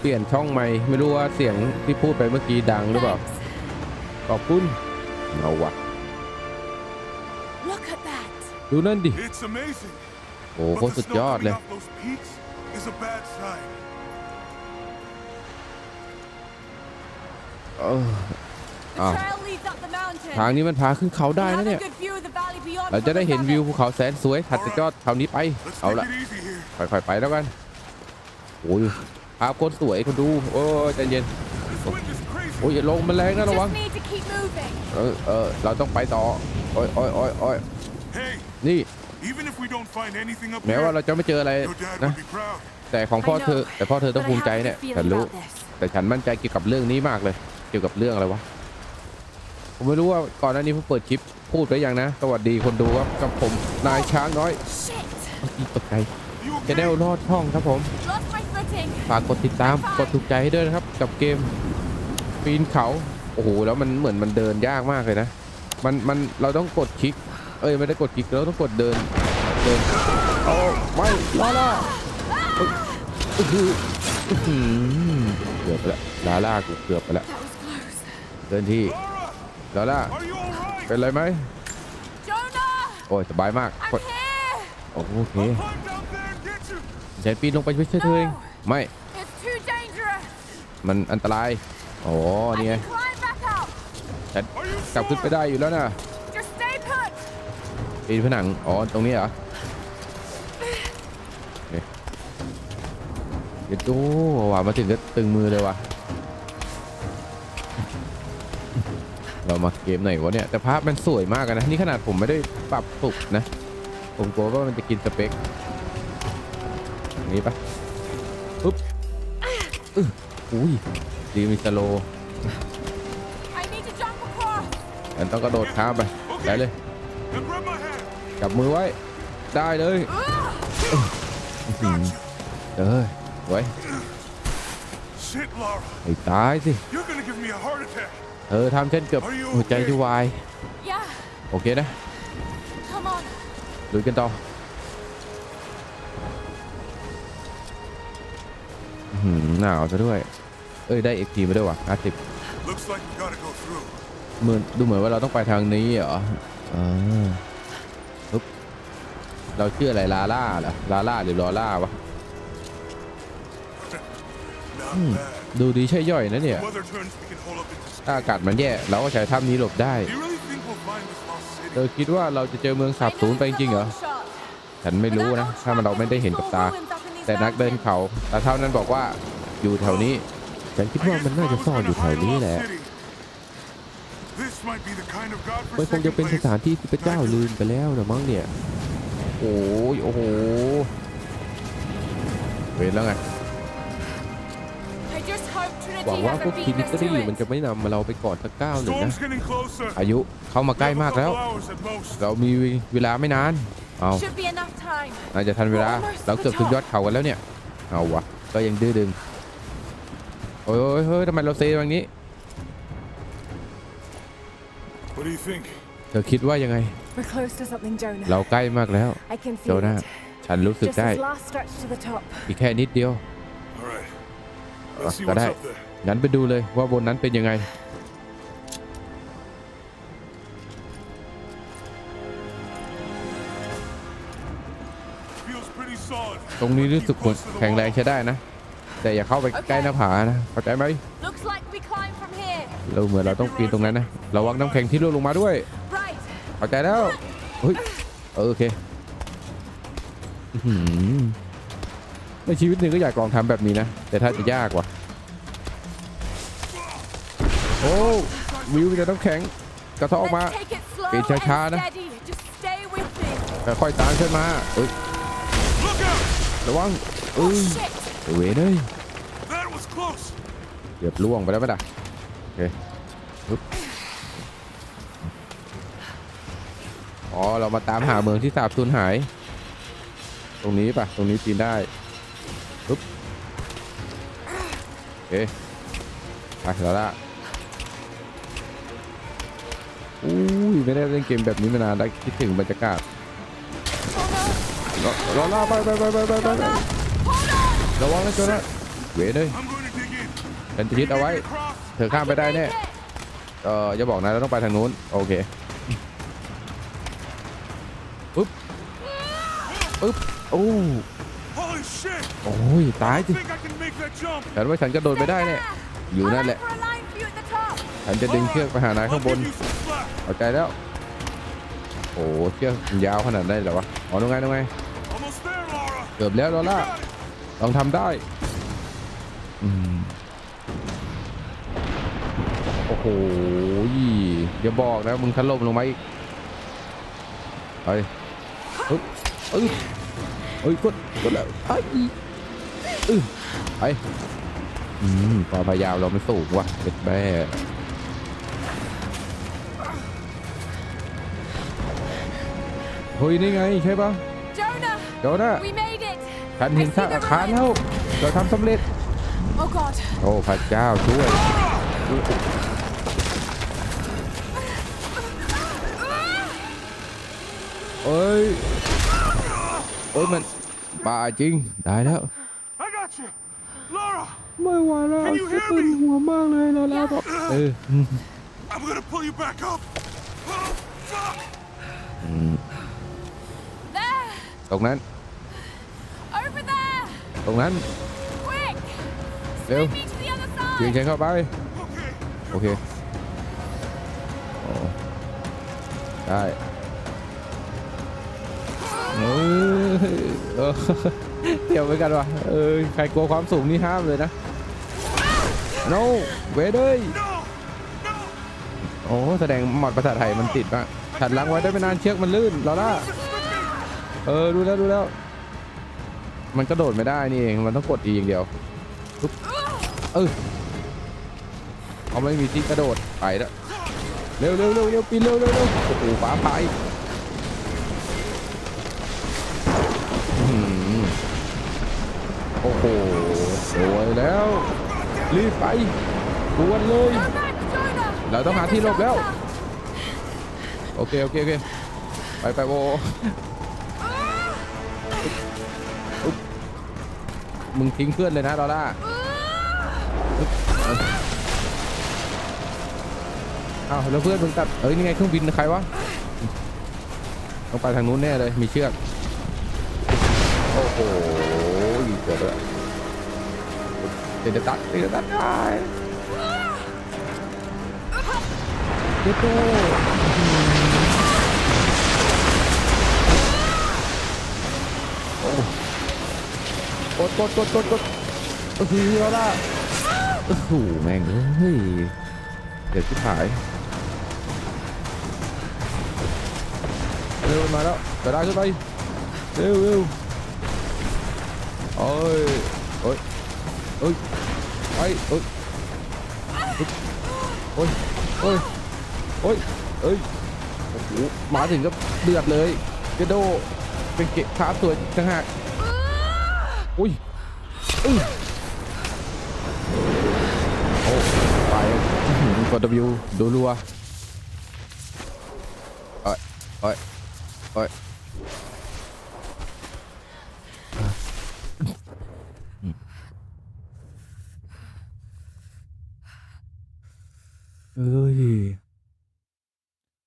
เปลี่ยนช่องใหม่ไม่รู้ว่าเสียงที่พูดไปเมื่อกี้ดังหรือเปล่า Thanks. ขอบคุณเอาวะ Look at that. ดูนั่นดิ It's amazing. โอ้โห But สุ the ด snow ยอด coming เลย off those peaks is a bad sign. เออ The Ah. trail leads up the mountain. ทางนี้มันพาขึ้นเขา We ได้ have นะ a เนี่ย good view of the valley beyond เราจะ from ได้ the เห็นวิว summit. ภูเขาแสนสวยถัดจากยอดเขานี้ไป Let's เอา take ละ it easy here. ค่อยๆไปแล้วกัน โอ้ย ภาพโคตรสวยคุณดู โอ้ยใจเย็น This wind is crazy. โอ้ยอย่าลงมันแรงนะระวัง Just need to keep moving. เออเออเราต้องไปต่อ โอ้ยโอ้ยโอ้ยโอ้ย Hey, นี่ even if we don't find anything up แม้ว่า here, เราจะไม่เจออะไร your dad นะ would be proud. แต่ของพ่อเธอ แต่พ่อเธอต้อง But I ภูมิใจ have a เนี่ย good ฉัน feeling รู้ about this. แต่ฉันมั่นใจเกี่ยวกับเรื่องนี้มากเลย เกี่ยวกับเรื่องอะไรวะ ผมไม่รู้ว่าก่อนหน้านี้ผมเปิดคลิปพูดไปยังนะ สวัสดีคนดูครับ กับผมนายช้างน้อย Shit! เมื่อกี้ตกใจ You จะได้ okay? รอดช่องครับผม Lost my footing. ฝากกดติดตามกดถูกใจให้ด้วยนะครับ กับเกมปีนเขาโอ้โหแล้วมันเหมือนมันเดินยากมากเลยนะ มันมันเราต้องกดคลิก เอ้ยไม่ได้กดคลิกเราต้องกดเดินเดินโอ้ไม่ลาล่าเอ้ยอื้อหืออื้อหือเกือบไปแล้วลาล่ากูเกือบไปแล้ว That was close. เดินที่ Laura, ลาล่า are you alright? เป็นไรไหม Jonah! โอ้ยสบายมาก I'm กด here! โอเค I'll climb down there and get you. ใช้ปีนลงไปช่วยเธอเอง ไม่ It's too dangerous. มันอันตราย โอ้นี่ I ไง can climb back up. ฉัน Are you กลับขึ้นไป sure? ได้อยู่แล้วนะ Just stay put. ปีนผนัง อ๋อ ตรงนี้เหรอโอเคเดี๋ยวดูว่ะมาถึงก็ตึงมือเลยว่ะ เรามาเกมไหนวะเนี่ย แต่ภาพมันสวยมากอะนะ นี่ขนาดผมไม่ได้ปรับปรุกนะ ผมกลัวว่ามันจะกินสเปคอย่างนี้ปะปุ๊บ อื้ออุ้ยดีมีสโลว์ I need to jump across. ฉันต้องกระโดดข้ามไปได้เลย Now grab my hand. จับมือไว้ ได้เลยอื้อหือเอ้ยไว้ Shit, Laura. ไอ้ตายสิ You're gonna give me a heart attack. เธอทำฉันเกือบหัวใจจะวาย Yeah, โอเคนะ come on. ลุยกันต่ออื้อหือหนาวซะด้วย เอ้ยได้เอ็กทีมาด้วยว่ะห้าสิบ Looks like we gotta go through. เหมือนดูเหมือนว่าเราต้องไปทางนี้เหรออ่าปึ๊บเราชื่ออะไรลาล่าเหรอลาล่าหรือลอล่าวะ Not Hmm. bad. ดูดีใช่ย่อยนะเนี่ย Weather turns, we can hold up in this. ถ้าอากาศมันแย่เราก็ใช้ถ้ำนี้หลบได้ Do you really think we'll find this lost city? เธอคิดว่าเราจะเจอเมืองสาบ I สูญ know ไปจ it's ริงๆเหรอ a long shot, ฉันไม่ but รู้ that นะ old ถ้ามันเราไม่ได้เห็นกับตา track has full ruins up in these แต่นักเดิน mountains. เขาตาเท่านั้นบอกว่าอยู่แถวนี้ ฉันคิด I ว่า guess มันน่าจะ Mama's ซ่อนอยู่ gonna แถว find a นี้ lost แหละ city. This might be the kind of มันคงจะ godforsaken เป็นส place ถานที่ที่พระเจ้าลืมไปแล้วนะมั้งเนี่ย โอ้ยโอ้โหเวรแล้วไง I just hope หวัง Trinity ว่าพวก hasn't คิ beaten นิ us ตรี to มัน it. จะไม่นำเราไปก่อนสักก้าวหนึ่งนะ Storm's getting closer. อายุเข้ามาใกล้ We have มาก a แล้ว couple hours at most. เรามีเวลาไม่นาน เอา Should be enough time. อาจจะทันเวลา เราเกือบถึงยอดเขากันแล้วเนี่ย เอาวะ ก็ยังดื้อดึง โอ้ยโอ้ยเฮ้ยทำไมเราเซอย่างนี้ What do you think? เธอคิดว่ายังไง We're close to something, Jonah. เราใกล้มากแล้ว I can โจ feel นา it. ฉันรู้สึก Just ได้ this last stretch to the top. อีกแค่นิดเดียว All right. Ah, Let's see got what's it. up there. งั้นไปดูเลยว่าบนนั้นเป็นยังไง Feels pretty solid. ตรงนี้รู้สึก Keep close to the แข็งแรง wall. ใช้ได้นะ แต่อย่าเข้าไปใกล้หน้าผานะเข้าใจไหม Looks like we climb from here. เราเหมือนเราต้องปีนตรงนั้นนะระวังน้ำแข็งที่ร่วงลงมาด้วย Right. เข้าใจแล้วเฮ้ยเออโอเคอื้อหือในชีวิตหนึ่งก็อยากลองทำแบบนี้นะ แต่ถ้าจะยากว่ะโอ้วิวจะต้องแข็งกระเทาะออกมา Let's take it slow ปีนช้าๆ and นะ steady. Just stay with me. ค่อยๆตามขึ้นมาเอ้ย Look out! ระวังเอ Oh อ shit! เวเลย That was close. เกือบล่วงไปแล้วไหมล่ะโอเคปึ๊บอ๋อ เรามาตามหาเมืองที่สาบสูญหาย ตรงนี้ปะตรงนี้ปีนได้ปึ๊บโอเคไปแล้วละอุ้ยไม่ได้เล่นเกมแบบนี้มานานแล้วคิดถึงบรรยากาศ Jonah! รอรอล่าไปไปไปไปไป ระวังนะโจนะเวเลย I'm going to ฉันจะยึดเอาไว้ Across. เธอข้ามไปได้แน่เอออย่าบอกนะเราต้องไปทางนู้น โอเคปึ๊บปึ๊บโอ้ Holy shit! โอ้ยตาย I สิ think I can make that jump. ฉันว่าฉันกระโดดไปได้เนี่ยอยู่นั่นแหละ For a line for you at the top. ฉันจะดึงเชือกไปหานาย I'll ข้างบน give you some slack. เอาใจแล้วโอ้เชือกมันยาวขนาดนั้นเลยเหรอวะอ๋อตรงไงตรงไง Almost there, Laura. เกือบแล้วลอ You ล่า got it. ลองทำได้ อืม โอ้โหอย่าบอกนะ มึงถล่มลงมาอีกไปปึ๊บเอ้ยเอ้ยกดกดแล้วไอ้อึ้งไปอืมความพยายามเราไม่สูงว่ะเป็นแม่เฮ้ยนี่ไงใช่ปะ Jonah, เดี๋ยวนะ we made it. ฉันเห็นซากอาคารแล้ว เราทำสำเร็จ Oh God. โอ้พระเจ้าช่วย เอ้ย เอ้ยมันบ้าจริง ได้แล้ว I got you. Laura, ไม่ไหวแล้ว Can you hear ฉันเป็น me? หัวมากเลยแล้วแล้วบอกเออ I'm gonna pull you back up. Oh, fuck. There. ตรงนั้น Over there. ตรงนั้น Quick. เร็ว Swing me to the other ยิง side. ฉันเข้าไป Okay. โอเคโอ้ได้เออเออเดี๋ยวไปกันวะเออใครกลัวความสูงนี่ห้ามเลยนะ no เว้ยเลย No. No. โอ้แสดงหมอดภาษาไทยมันติดมากฉันล้างไว้ได้ไม่นานเชือกมันลื่นลอล่าเออดูแล้วดูแล้ว มันกระโดดไม่ได้นี่เองมันต้องกด E อย่างเดียวปุ๊บเออเอาไม่มีที่กระโดดไปแล้วเร็วเร็วเร็วเร็วปีนเร็วเร็วเร็วโอ้โหฟ้าพายอื้อหือโอ้โหสวยแล้ว รีบไปดวนเลย เราต้องหาที่หลบแล้ว โอเค โอเค โอเค ไปไปโวอุ๊บ มึงทิ้งเพื่อนเลยนะดอลล่าอุ๊บเอาอ้าวแล้วเพื่อนมึงตัดเอ้ยนี่ไงเครื่องบินใครวะต้องไปทางนู้นแน่เลยมีเชือกโอ้โหเกิดแล้วเดี๋ยวจะตัดเดี๋ยวจะตัดได้เจ๊โต้โอ้ กดกดกดกดกดโอ้โหแล้วล่ะโอ้โหแม่งเฮ้ยเดี๋ยวชิบหายเร็วมาแล้วกระดาษขึ้นไปเร็วเร็วโอ้ยโอ้ยโอ้ยไปโอ้ยโอ้ยโอ้ยโอ้ยเอ้ยโอ้โหมาถึงก็เดือดเลยเจโดเป็นเกะขาสวยจังหาก อุ้ยอุ้ยโอ้ไปกด W ดูรัวเอ้ยเอ้ยเอ้ยเอ้ย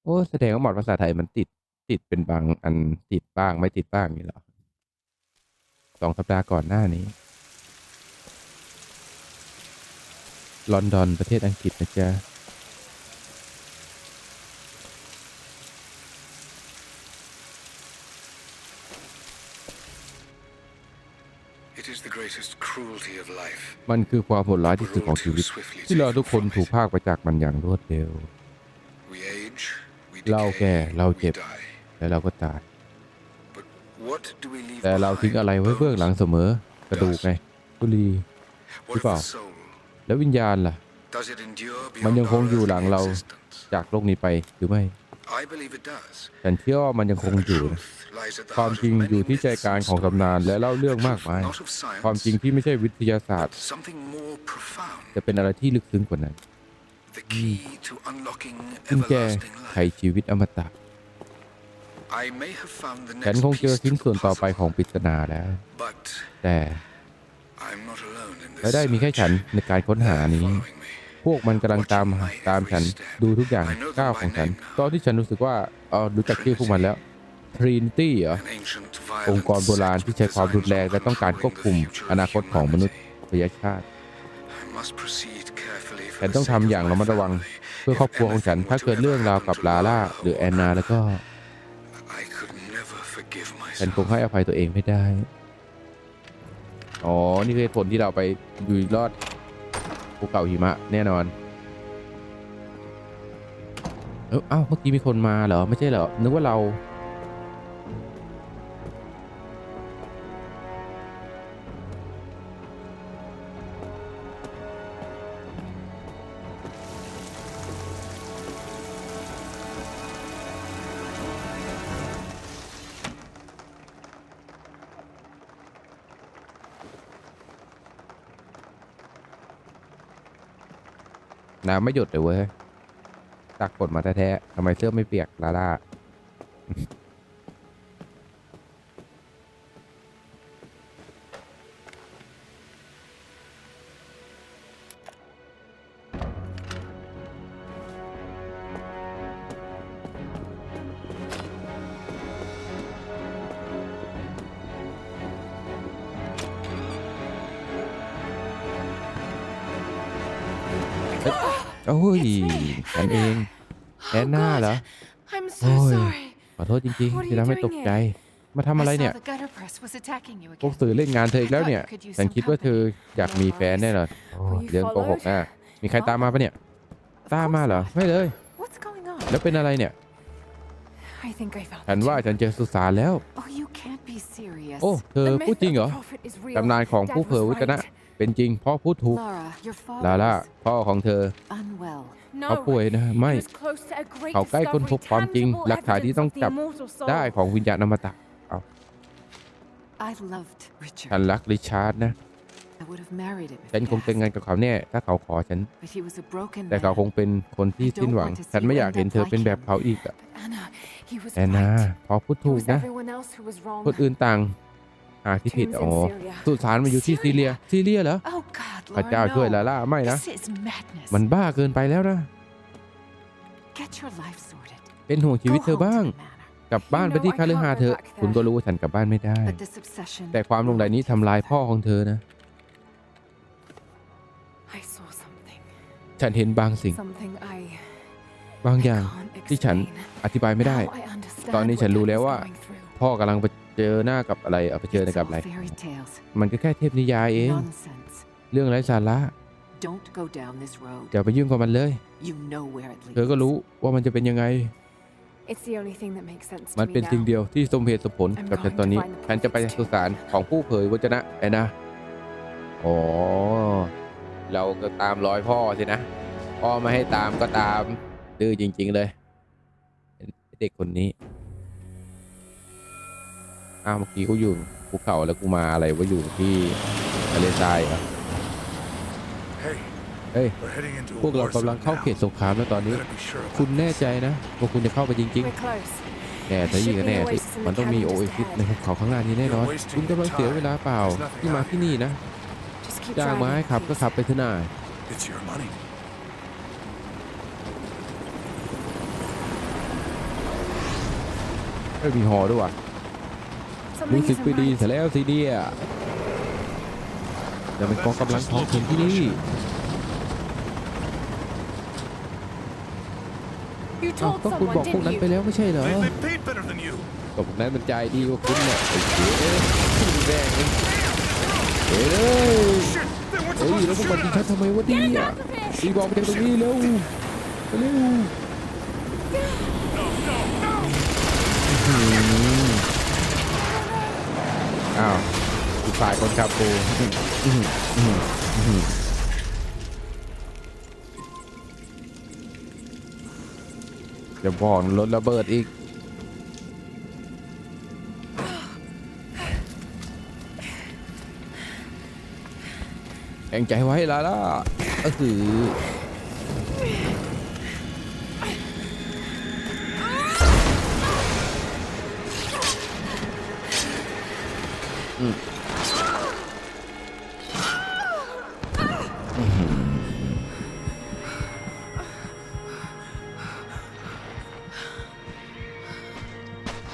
โอ้แสดงว่าหมอดภาษาไทยมันติดติดเป็นบางอันติดบ้างไม่ติดบ้างนี่เหรอ สองสัปดาห์ก่อนหน้านี้ ลอนดอนประเทศอังกฤษนะจ๊ะ It is the greatest cruelty of life. มันคือความโหดร้ายที่สุดของชีวิต ที่เราทุกคนถูกพากไปจากมันอย่างรวดเร็ว We age, we เราแก่ decay, เรา we เจ็บ die. และเราก็ตาย แต่เราทิ้ง behind? อะไรไว้เบื้องหลังเสมอ กระดูกไงบุหรี What of Ipao. the soul? แล้ววิญญาณล่ะ Does it endure มัน beyond ยังคง our อยู่หลัง earthly เรา existence? จากโลกนี้ไปหรือไม่ I believe it does. ฉันเชื่อว่ามันยังคง The อยู่นะ truth lies at the ความ heart จริง of อยู่ many ที่ใจ myths กลาง and ของตำนาน stories. และเล่าเรื่อง The มาก truth มาย not of science, ความจริงที่ไม่ใช่วิทยาศาสต but ร์ something more profound. จะเป็นอะไรที่ลึกซึ้งกว่านั้น The key to unlocking กุญแจ everlasting ไข life. ชีวิตอมตะ ฉัน next คงเจอ piece ชิ้น to ส่วน the ต่อไป puzzle, ของปริศนาแล้ว but แต่ I'm not alone in และ this ได้มีแค่ search. ฉันในการค้นหา They're นี้ following me. พวกมันกำลังตามหาตามฉันดูทุกอย่างก้าวของฉัน ตอนที่ฉันรู้สึกว่าเออรู้จักชื่อพวกมันแล้ว Trinity เหรอ An ancient องค์กรโบราณที่ใช้ความรุนแรงและต้องการควบคุมอนาคตของมนุษยชาติฉันต้องทำอย่างระมัดระวัง เพื่อครอบครัวของฉันถ้าเกิดเรื่องราวกับลาล่าหรือแอนนาแล้วก็ ฉันคงให้อภัยตัวเองไม่ได้ อ๋อ นี่คือผลที่เราไปอยู่รอดภูเขาหิมะแน่นอน เอ้าเมื่อกี้มีคนมาเหรอ ไม่ใช่เหรอ นึกว่าเรา น้ำไม่หยุดเลยเว้ยตักฝนมาแท้ๆทำไมเสื้อไม่เปียกลาล่า โอ้ยฉันเองแอนนาเหรอ I'm so Ôi. sorry. ขอโทษจริง What ๆ are ที่ you ทำให้ doing ตกใจ มาทำอะไร I saw เนี่ย the gutter press was attacking you พวก again. สื่อเล่นงานเธออีกแล้วเนี่ย I thought you could use ฉัน some คิดว่าเธอ company. อยากมีแฟนแน่นอนโอ้ Were you เรื่องโกหก followed? นะมีใครตามมาปะเนี่ยตามมาเหรอไม่เลย What's going on? แล้วเป็นอะไรเนี่ย I think I found ฉัน the ว่า tomb. ฉันเจอสุสานแล้ว Oh, you can't be serious. โอ้ เธอ The พูด myth จริง of เหรอ the prophet is real. ตำนานของ Dad ผู้เผย was วิจนะ right. เป็นจริงพ่อพูดถูก Lara, your father ลาล่า was พ่อของเธอ unwell. เขาป่วยนะไม่ He was close to a great เขาใกล้ค้นพบ discovery, ความจริง tangible หลักฐานที่ evidence ต้อง of the จับ immortal soul. ได้ของวิญญาณอมตะ I loved Richard. ฉันรักริชาร์ดนะ I would have married him if ฉัน he'd คงแต่งงาน asked. กับเขาแน่ถ้าเขาขอฉัน But he was a broken แต่เขาค man. งเป็นคนที่สิ้นหวัง ฉันไม่อยากเห็นเธอเป็นแบบเขาอีกอะ But Anna, he was แอนนา right. พอพูด It ถูก was นะ everyone else who was wrong. คนอื่นต่าง หาที่ผิด Tombs อ๋อ in Syria. สุสานมาอยู่ที่ซีเรียซีเรียเหรอ Oh God, พระเจ้า Laura, ช่วย no. ลาล่าไม่นะ This is madness. มันบ้าเกินไปแล้วนะ Get your life sorted. เป็นห่วงชีวิต Go เธอ home บ้าง to the manor. กลับบ้านไปที่คาลือหาสน์เธอะคุณก็รู้ว่าฉันกลับบ้านไม่ได้ But this obsession แต่ความหลงใหลนี้ทำลายพ่อของเธอนะ I saw something. ฉันเห็นบางสิ่ง Something I บางอย่าง can't ที่ฉัน explain. อธิบายไม่ได้ Now I understand ตอนนี้ what ฉันรู้ Dad แล้ว was ว่า going through. พ่อกำลังไป เจอหน้ากับอะไรเอาไปเจอ It's กับ all อะไร fairy tales. มันก็แค่เทพนิยายเอง Nonsense. เรื่องไร้สาระ Don't go down this road. อย่าไปยุ่งกับมันเลย You know where it เธอก็ leads. รู้ว่ามันจะเป็นยังไง It's the only thing that makes sense มัน to เป็น me สิ่ง now. เดียวที่สมเหตุสมผลกับฉันตอนนี้ฉันจะไปสุสานของผู้เผยวจนะไอ้นะอ๋อเราก็ตามรอยพ่อสินะ พ่อไม่ให้ตามก็ตามดื้อจริง ๆ เลย เด็กคนนี้ อ้าวเมื่อกี้กูอยู่ภูเขาแล้วกูมาอะไรว่าอยู่ที่ทะเลทรายเหรอะ Hey, เฮ้ย we're heading into พว a กเรา war กำลัง zone เข้า now. เขตสงครามแล้วตอนนี้ Better be sure of คุณ that. แน่ใจนะว่าคุณจะเข้าไปจริง We're close. ๆแน่ถ้ายิ่งก็แน่สิมันต้องมีโอเอซิสในภูเขาข้างหน้านี้แน่นอนคุณกำลังเสียเวลาเปล่าที่มาที่นี่นะ Just keep จ้างมา driving, ให้ขับก็ please. ขับไปเถอะนา It's your money. ไม่มีหอด้วยว่ะ Something รู้สึก isn't ไม่ดี right. เสียแล้วสิเดียจะเป็นกองกำลังท้องถิ่นที่นี่ You อ้าว told ก็คุณบอก someone, พวกนั้น didn't ไป you? แล้วไม่ใช่เหรอ They, they paid better than you. ก็พวกนั้นมันใจดีกว่าคุณเนี่ยไอ้เจ๊แดงเองเฮ้ยเอ้ย Shit! They weren't เฮ้ย supposed แล้ว to พวกมัน shoot ยิงฉัน at us. ทำไมวะดี Get อะ out of here! ตีบอกไปจากตรงนี้เร็วเร็วอ้าวกูฝ่ายคนขับกูอื้อหืออื้อหืออื้อหือจะบอกรถระเบิดอีกแข่งใจไว้ลาล่ะก็คือ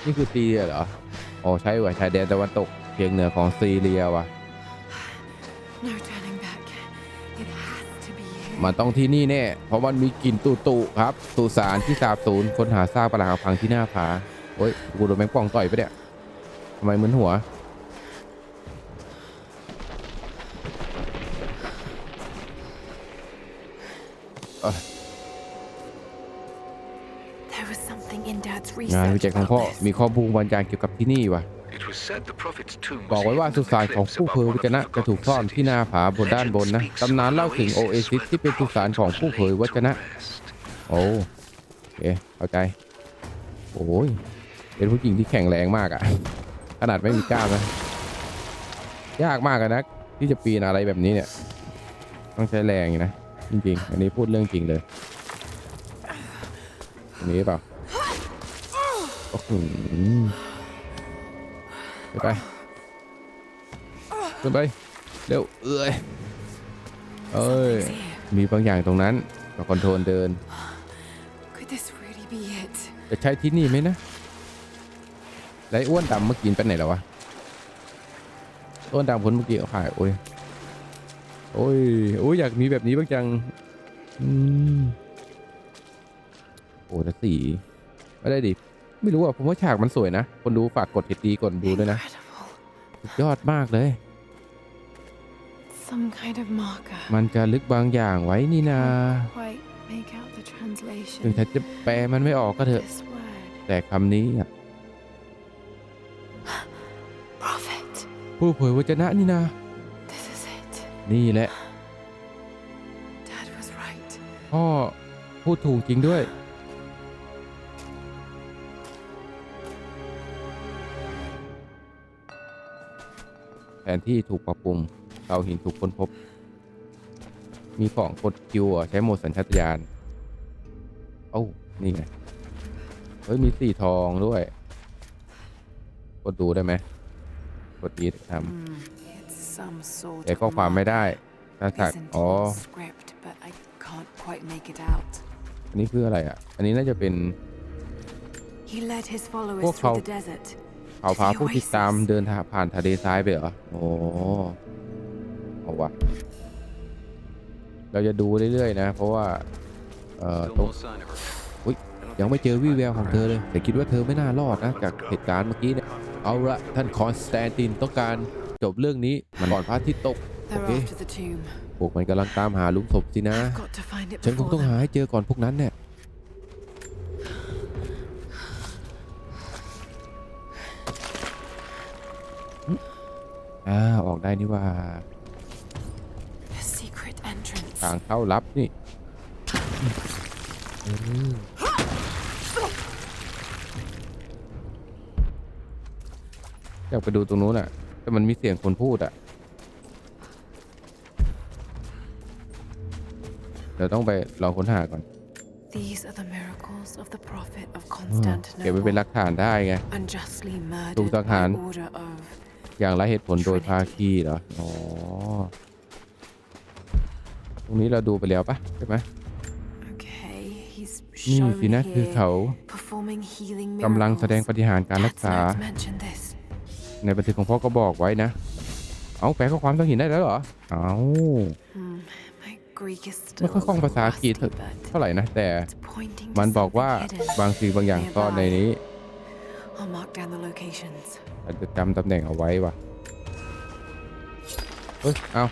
นี่คือซีเรียเหรออ๋อใช่ว่ะชายแดนตะวันตกเพียงเหนือของซีเรียว่ะ No turning back. It has to be here. มันต้องที่นี่แน่เพราะมันมีกลิ่นตุตุครับสุสานที่สาบสูญคนหาซากปรักหักพังที่หน้าผาโอ้ยกูโดนแมงป่องต่อยไปะเนี่ยทำไมมึนหัว There งานวิ research จัยของ about พ่อ this. มีข้อมูลบางอย่างเกี่ยวกับที่นี่ว่ะ It was said the prophet's tomb บอกไว้ว่าสุสานของผู้เผยวจนะจะถูกซ่อนที่หน้าผาบนด้านบนนะตำนานเล่าถึงโอเอซิสที่เป็นสุสานของผู้เผยวจนะโอ้โอเคเข้าใจโอ้ยเป็นผู้หญิงที่แข็งแรงมากอะขนาดไม่มีกล้ามนะยากมากอะนะที่จะปีนอะไรแบบนี้เนี่ย ต้องใช้แรงอยู่นะจริงๆ อันนี้พูดเรื่องจริงเลยอันนี้เปล่า โอ้โหไปไปขึ้นไปเร็วเอ้ยเอ้ย Something's here. มีบางอย่างตรงนั้นกับคอนโทรลเดิน Could this really be it? จะใช้ที่นี่ไหมนะแล้วไอ้อ้วนดำเมื่อกี้ไปไหนแล้ววะอ้วนดำคนเมื่อกี้เอาขายโอ้ยโอ้ยโอ้ยอยากมีแบบนี้บ้างจังอืมโอ้แต่สีไม่ได้ดิ ไม่รู้อะผมว่าฉากมันสวยนะ คนดูฝากกดเฮดดีก่อนดูด้วยนะ Incredible. สุดยอดมากเลย Some kind of marker. มันจะลึกบางอย่างไว้นี่นา Quite make out the ถึง translation. ฉันจะแปลมันไม่ออกก็เถอะ This word. แต่คำนี้อะ Prophet. ผู้เผยวจนะนี่นา This is it. นี่แหละ Dad was right. พ่อพูดถูกจริงด้วย นที่ถูกปรับปรุงเตาหินถูกค้นพบ มีของกดคิวอะใช้โหมดสัญชาตญาณเอ้านี่ไง เฮ้ย มีสีทองด้วย กดดูได้ไหมกดดีท Hmm. It's some sort ำแต่ of ข้อความไม่ marker. ได้ถ้าถัก Isn't อ๋อ in script, but I can't quite make it out. อันนี้คืออะไรอะ อันนี้น่าจะเป็น He led his followers Quốc through hầu. the desert. เขาพาผู้ติดตามเดินทางผ่านทะเลทรายไปเหรอ โอ้เอาวะ เราจะดูเรื่อยๆนะ เพราะว่า เอ่อตรงอุ๊ยยังไม่เจอวี่แววของเธอเลย แต่คิดว่าเธอไม่น่ารอดนะ จากเหตุการณ์เมื่อกี้เนี่ย เอาละท่านคอนสแตนตินต้องการจบเรื่องนี้มันก่อนพระอาทิตย์ตก They're Okay. after the tomb. พวกมันกำลังตามหาหลุมศพสินะ I've got to find it ฉันคง before ต้อง them. หาให้เจอก่อนพวกนั้นเนี่ย อ่าออกได้นี่ว่า A secret entrance. ทางเข้าลับนี่อืมอยากไปดูตรงนู้นอะ แต่มันมีเสียงคนพูดอะ เดี๋ยวต้องไปลองค้นหาก่อน These are the miracles of the prophet of เก็บไว้เป็นหลั Constantinople. กฐานได้ไง Unjustly ถูก murdered สังหาร by order of อย่างไรเหตุผลโดยภาคีเหรอ อ๋อ ตรงนี้เราดูไปแล้วปะใช่ไหม Okay, นี่สินะคือเขากำลังแสดงปฏิหารการรักษา ในบันทึกของพ่อก็บอกไว้นะ เอาแปลข้อความต้องห็นได้แล้วเหรอ เอาไม่ค่อยคล่องภาษาอังกฤษเท่าไหร่นะ แต่มันบอกว่าบางสิ่งบางอย่างซ่อนในนี้ I'll mark down the locations. อาจจะจำตำแหน่งเอาไว้ว่ะเฮ้ย เอา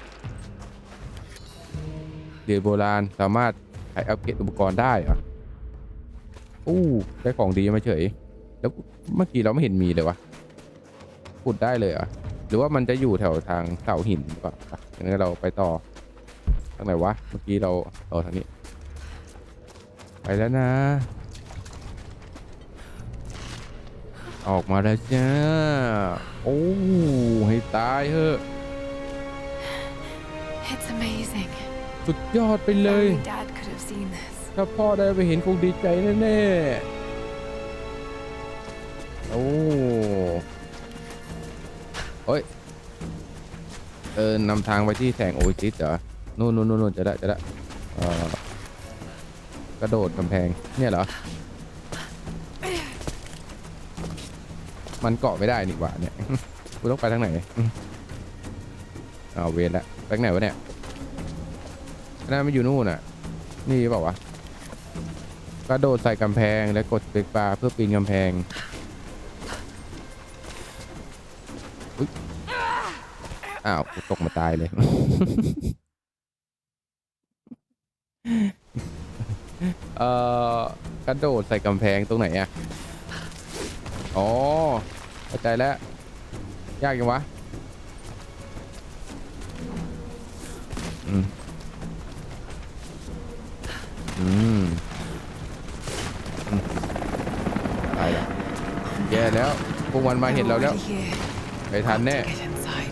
เหรียญโบราณสามารถใช้อัปเกรดอุปกรณ์ได้เหรออู้ได้ของดีมาเฉย แล้วเมื่อกี้เราไม่เห็นมีเลยวะขุดได้เลยเหรอหรือว่ามันจะอยู่แถวทางเสาหินหรือเปล่าอะงั้นเราไปต่อทางไหนวะ เมื่อกี้เราต่อทางนี้ ไปแล้วนะ ออกมาแล้วจ้า โอ้ ให้ตายเถอะ It's amazing. สุดยอดไปเลย Only Dad could have seen this. ถ้าพ่อได้ไปเห็นคงดีใจแน่ๆ โอ้เฮ้ย เออนำทางไปที่แสงโอซิสเหรอนู่นนู่นนู่นจะได้จะได้เอ่อกระโดดกำแพง เนี่ยเหรอ มันเกาะไม่ได้นี่หว่าเนี่ย กูต้องไปทางไหนอ้าวเวรละไปทางไหนวะเนี่ยน่าไม่อยู่นู่นอะ นี่เปล่าวะกระโดดใส่กำแพงแล้วกดเปกบาเพื่อปีนกำแพงอ้าวตกมาตายเลย เอ่อกระโดดใส่กำแพงตรงไหนอะ อ๋อเข้าใจแล้ว ยากยังวะอืมอืมตายแล้วแย่แล้วพวกมันมาเห็นเราแล้ว ไปทันแน่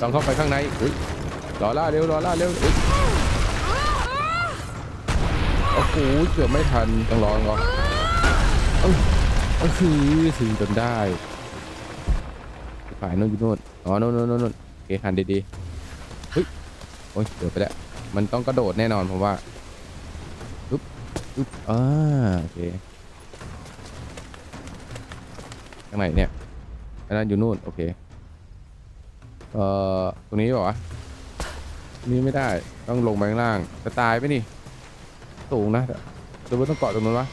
ต้องเข้าไปข้างในอุ้ยรอล่าเร็วรอล่าเร็วอุ๊ยโอ้โหเกือบไม่ทันต้องรอรอเอ้ย ก็คือถึงจนได้ฝ่ายโน้นอยู่โน่นอ๋อโน่นโน่นโน่นโน่นโอเคหันดีๆเฮ้ยโอ้ยเกือบไปแล้วมันต้องกระโดดแน่นอนผมว่าปึ๊บปึ๊บอ่าโอเคข้างไหนเนี่ยอันนั้นอยู่นู่นโอเคเอ่อตรงนี้เปล่าวะนี่ไม่ได้ต้องลงไปข้างล่างจะตายไหมนี่สูงนะหรือว่าต้องเกาะตรงนู้นวะ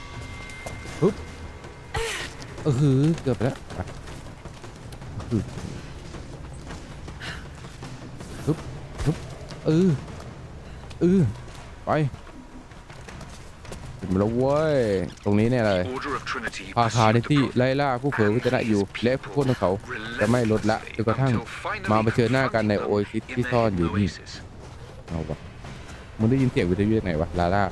เออหือเกือบไปแล้วไปอื้อปึ๊บปึ๊บเออเออไปถึงแล้วเว้ย ตรงนี้เนี่ยเลย Order of Trinity พาคาในที่ไล่ล่าผู้เผยวิจนะอยู่ และพวกเขา จะไม่ลดละจนกระทั่ง มาเผชิญหน้ากันในโอซิสที่ซ่อนอยู่นี่ เอาวะมึงได้ยินเสียงวิทยุยังไงวะ ลาล่า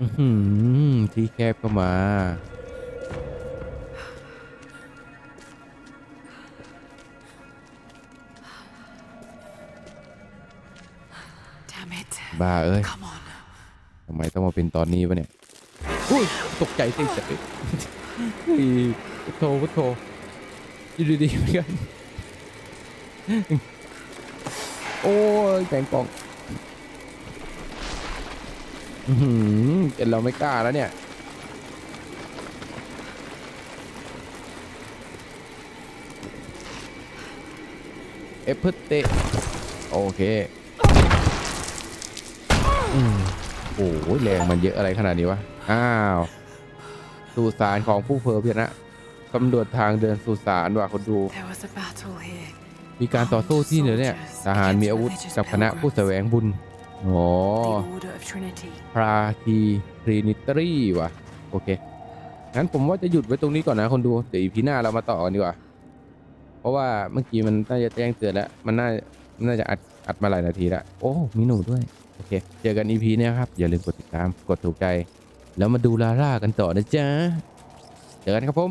อื้อหือที่แคบก็มา Damn it. บ้าเอ้ย Come on. ทำไมต้องมาเป็นตอนนี้วะเนี่ยอุ้ยตกใจสิเสยอีพุทโธพุทโธอยู่ดีๆเหมือนกันโอ้ยแปงปอง อือหือเอ็นเราไม่กล้าแล้วเนี่ย เอฟเพิเตโอเคอืมโอ้โหแรงมันเยอะอะไรขนาดนี้วะ อ้าวสุสานของผู้เพอเพียนะตำรวจทางเดินสุสานว่ะคนดู There was a battle here. มีการต่อสู้ที่เหนือเนี่ย ทหารมีอาวุธกับคณะผู้แสวงบุญ อ๋อ The Order of Trinity. พราคีทรินิตรีว่ะ โอเค งั้นผมว่าจะหยุดไว้ตรงนี้ก่อนนะคนดู เดี๋ยวอีพีหน้าเรามาต่อกันดีกว่า เพราะว่าเมื่อกี้มันน่าจะแจ้งเตือนแล้ว มันน่ามันน่าจะอัดอัดมาหลายนาทีแล้ว โอ้ มีหนูด้วย โอเค เจอกันอีพีนี้ยครับ อย่าลืมกดติดตาม กดถูกใจ แล้วมาดูลาร่ากันต่อนะจ๊ะ เจอกันครับผม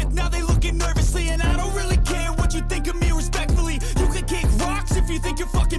think you're fucking